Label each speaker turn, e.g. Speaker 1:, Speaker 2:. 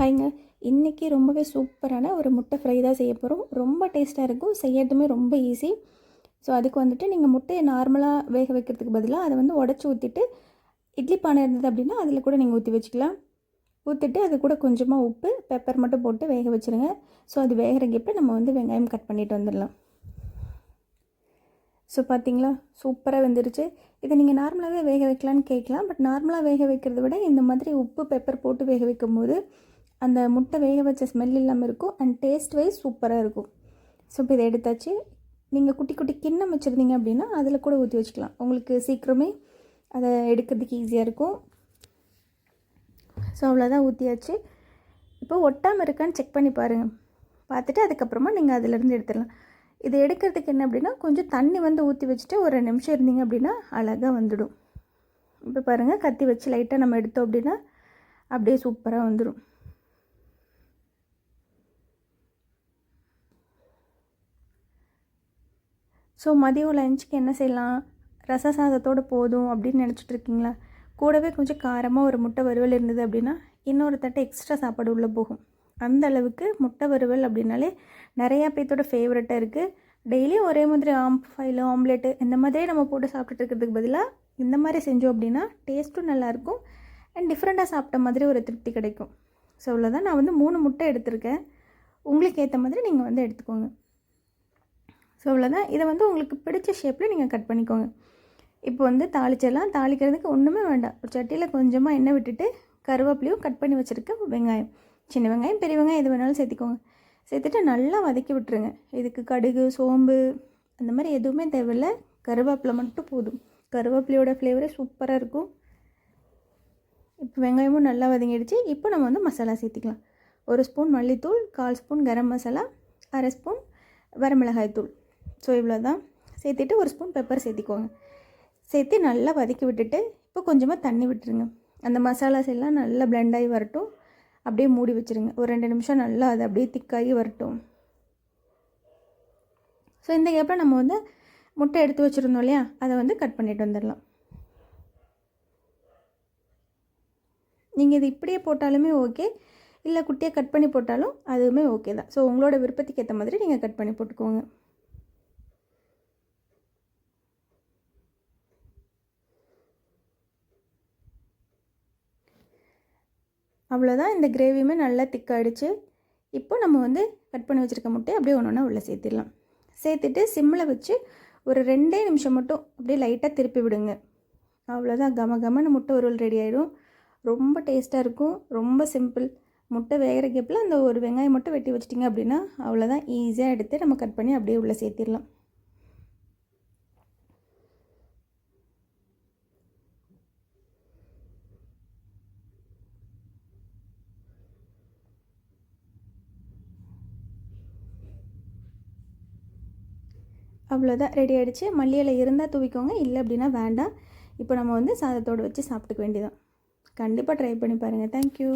Speaker 1: ஹாய்ங்க இன்றைக்கி ரொம்பவே சூப்பரான ஒரு முட்டை ஃப்ரை தான் செய்ய போகிறோம் ரொம்ப டேஸ்ட்டாக இருக்கும். செய்யறதுமே ரொம்ப ஈஸி ஸோ அதுக்கு வந்துட்டு நீங்கள் முட்டையை நார்மலாக வேக வைக்கிறதுக்கு பதிலாக அதை வந்து உடச்சி ஊற்றிட்டு இட்லி பானை இருந்தது அப்படின்னா அதில் கூட நீங்கள் ஊற்றி வச்சுக்கலாம். ஊற்றிட்டு அது கூட கொஞ்சமாக உப்பு பெப்பர் மட்டும் போட்டு வேக வச்சுருங்க. ஸோ அது வேகிறங்கப்போ நம்ம வந்து வெங்காயம் கட் பண்ணிட்டு வந்துடலாம். ஸோ பார்த்தீங்களா சூப்பராக வெந்துருச்சு. இதை நீங்கள் நார்மலாகவே வேக வைக்கலான்னு கேட்கலாம். பட் நார்மலாக வேக வைக்கிறத விட இந்த மாதிரி உப்பு பெப்பர் போட்டு வேக வைக்கும் போது அந்த முட்டை வேக வச்ச ஸ்மெல் இல்லாமல் இருக்கும் அண்ட் டேஸ்ட் வைஸ் சூப்பராக இருக்கும். ஸோ இப்போ இதை எடுத்தாச்சு. நீங்கள் குட்டி குட்டி கிண்ணம் வச்சுருந்தீங்க அப்படின்னா அதில் கூட ஊற்றி வச்சுக்கலாம். உங்களுக்கு சீக்கிரமே அதை எடுக்கிறதுக்கு ஈஸியாக இருக்கும். ஸோ அவ்வளோதான் ஊற்றியாச்சு இப்போ ஒட்டாமல் இருக்கான்னு செக் பண்ணி பாருங்கள் பார்த்துட்டு அதுக்கப்புறமா நீங்கள் அதிலேருந்து எடுத்துடலாம். இது எடுக்கிறதுக்கு என்ன அப்படின்னா கொஞ்சம் தண்ணி வந்து ஊற்றி வச்சுட்டு ஒரு ரெண்டு நிமிஷம் இருந்தீங்க அப்படின்னா அழகாக வந்துடும். இப்போ பாருங்கள் கத்தி வச்சு லைட்டாக நம்ம எடுத்தோம் அப்படின்னா அப்படியே சூப்பராக வந்துடும் ஸோ மதியம் லஞ்சுக்கு என்ன செய்யலாம்? ரச சாதத்தோடு போதும் அப்படின்னு நினச்சிட்டு இருக்கீங்களா? கூடவே கொஞ்சம் காரமாக ஒரு முட்டை வறுவல் இருந்தது அப்படின்னா இன்னொரு தட்டை எக்ஸ்ட்ரா சாப்பாடு உள்ளே போகும். அந்த அளவுக்கு முட்டை வறுவல் அப்படின்னாலே நிறையா பேர்த்தோட ஃபேவரட்டாக இருக்குது டெய்லியும் ஒரே மாதிரி ஆம்ப் ஃபைலு ஆம்லேட்டு இந்த மாதிரியே நம்ம போட்டு சாப்பிட்டுட்டு இருக்கிறதுக்கு பதிலாக இந்த மாதிரி செஞ்சோம் அப்படின்னா டேஸ்ட்டும் நல்லாயிருக்கும் அண்ட் டிஃப்ரெண்ட்டாக சாப்பிட்ட மாதிரி ஒரு திருப்தி கிடைக்கும். ஸோ இவ்வளோதான் நான் வந்து மூணு முட்டை எடுத்திருக்கேன். உங்களுக்கு ஏற்ற மாதிரி நீங்கள் வந்து எடுத்துக்கோங்க. ஸோ அவ்வளோதான். இதை வந்து உங்களுக்கு பிடிச்ச ஷேப்பில் நீங்கள் கட் பண்ணிக்கோங்க. இப்போ வந்து தாளிச்சிடலாம். தாளிக்கிறதுக்கு ஒன்றுமே வேண்டாம். ஒரு சட்டியில் கொஞ்சமாக எண்ணெய் விட்டுட்டு கருவேப்பிலையும் கட் பண்ணி வச்சுருக்க வெங்காயம். சின்ன வெங்காயம் பெரிய வெங்காயம் எது வேணாலும் சேர்த்திக்கோங்க. சேர்த்துட்டு நல்லா வதக்கி விட்டுருங்க. இதுக்கு கடுகு சோம்பு அந்த மாதிரி எதுவுமே தேவையில்லை. கருவேப்பிலை மட்டும் போதும். கருவேப்பிலையோட ஃப்ளேவரே சூப்பராக இருக்கும். இப்போ வெங்காயமும் நல்லா வதங்கிடுச்சு. இப்போ நம்ம வந்து மசாலா சேர்த்திக்கலாம். ஒரு ஸ்பூன் மல்லித்தூள் கால் ஸ்பூன் கரம் மசாலா அரை ஸ்பூன் வரமிளகாய் தூள். ஸோ இவ்வளோ தான் சேர்த்துட்டு ஒரு ஸ்பூன் பெப்பர் சேர்த்திக்கோங்க. சேர்த்து நல்லா வதக்கி விட்டுட்டு இப்போ கொஞ்சமாக தண்ணி விட்டுருங்க. அந்த மசாலாஸ் எல்லாம் நல்லா பிளெண்ட் ஆகி வரட்டும். அப்படியே மூடி வச்சுருங்க. ஒரு ரெண்டு நிமிஷம் நல்லா அது அப்படியே திக்காகி வரட்டும். ஸோ இந்த கேப்பில் நம்ம வந்து முட்டை எடுத்து வச்சுருந்தோம் இல்லையா? அதை வந்து கட் பண்ணிட்டு வந்துடலாம். நீங்கள் இது இப்படியே போட்டாலுமே ஓகே இல்லை குட்டியாக கட் பண்ணி போட்டாலும் அதுவுமே ஓகே தான். ஸோ உங்களோட விருப்பத்துக்கு ஏற்ற மாதிரி நீங்கள் கட் பண்ணி போட்டுக்கோங்க. அவ்வளோதான் இந்த கிரேவியுமே நல்லா திக்காயிடுச்சு இப்போ நம்ம வந்து கட் பண்ணி வச்சுருக்க முட்டையை அப்படியே ஒன்று ஒன்றா உள்ளே சேர்த்திடலாம். சேர்த்துட்டு சிம்மில் வச்சு ஒரு ரெண்டே நிமிஷம் மட்டும் அப்படியே லைட்டாக திருப்பி விடுங்க. அவ்வளோதான் கம கமன்னு முட்டை உருள் ரெடி ஆகிடும் ரொம்ப டேஸ்ட்டாக இருக்கும். ரொம்ப சிம்பிள் முட்டை வேகிற கேப்பில் அந்த ஒரு வெங்காயம் மட்டும் வெட்டி வச்சிட்டிங்க அப்படின்னா அவ்வளோதான் ஈஸியாக எடுத்து நம்ம கட் பண்ணி அப்படியே உள்ளே சேர்த்திடலாம். அவ்வளோதான். ரெடி ஆகிடுச்சு மல்லியில் இருந்தால் தூவிக்கோங்க. இல்லை அப்படின்னா வேண்டாம். இப்போ நம்ம வந்து சாதத்தோடு வச்சு சாப்பிட்டுக்க வேண்டியதான் கண்டிப்பாக ட்ரை பண்ணி பாருங்கள் தேங்க்யூ